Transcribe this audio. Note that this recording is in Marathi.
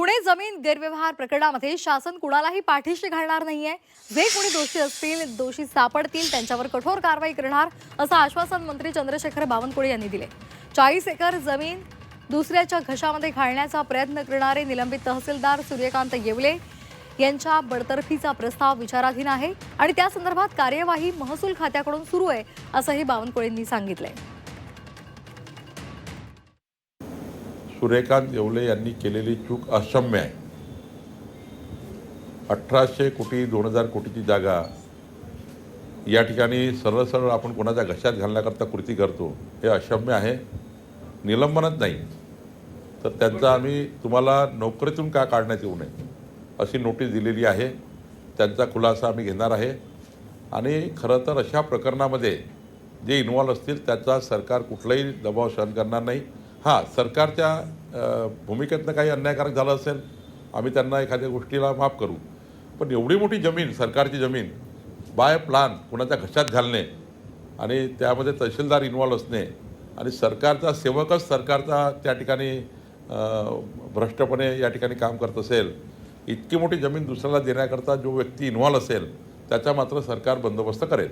पुणे जमीन गैरव्यवहार प्रकरणामध्ये शासन कुणालाही पाठीशी घालणार नाहीये. जे कोणी दोषी असतील दोषी सापडतील त्यांच्यावर कठोर कारवाई करणार असं आश्वासन मंत्री चंद्रशेखर बावनकुळे यांनी दिले. चाळीस एकर जमीन दुसऱ्याच्या घशामध्ये घालण्याचा प्रयत्न करणारे निलंबित तहसीलदार सूर्यकांत येवले यांच्या बडतर्फीचा प्रस्ताव विचाराधीन आहे आणि त्या संदर्भात कार्यवाही महसूल खात्याकडून सुरू आहे असंही बावनकुळेंनी सांगितलंय. सूर्यकांत येवले यांनी केलेली चूक अक्षम्य आहे. अठराशे कोटी दोन हजार कोटीची जागा या ठिकाणी सरळ सरळ आपण कोणाच्या घशात घालण्याकरता कृती करतो हे अक्षम्य आहे. निलंबनच नाही. तर त्यांचा आम्ही तुम्हाला नोकरीतून का काढण्यात येऊ नये अशी नोटीस दिलेली आहे. त्यांचा खुलासा आम्ही घेणार आहे. आणि खरं तर अशा प्रकरणामध्ये जे इन्व्हॉल्व असतील त्याचा सरकार कुठलाही दबाव सहन करणार नाही. हां सरकारच्या भूमिकेतनं काही अन्यायकारक झालं असेल आम्ही त्यांना एखाद्या गोष्टीला माफ करू. पण एवढी मोठी जमीन सरकारची जमीन बाय प्लान कुणाच्या घशात घालणे आणि त्यामध्ये तहसीलदार इन्व्हॉल्व असणे आणि सरकारचा सेवकच सरकारचा त्या ठिकाणी भ्रष्टपणे या ठिकाणी काम करत असेल इतकी मोठी जमीन दुसऱ्याला देण्याकरता जो व्यक्ती इन्व्हॉल्व असेल त्याचा मात्र सरकार बंदोबस्त करेल.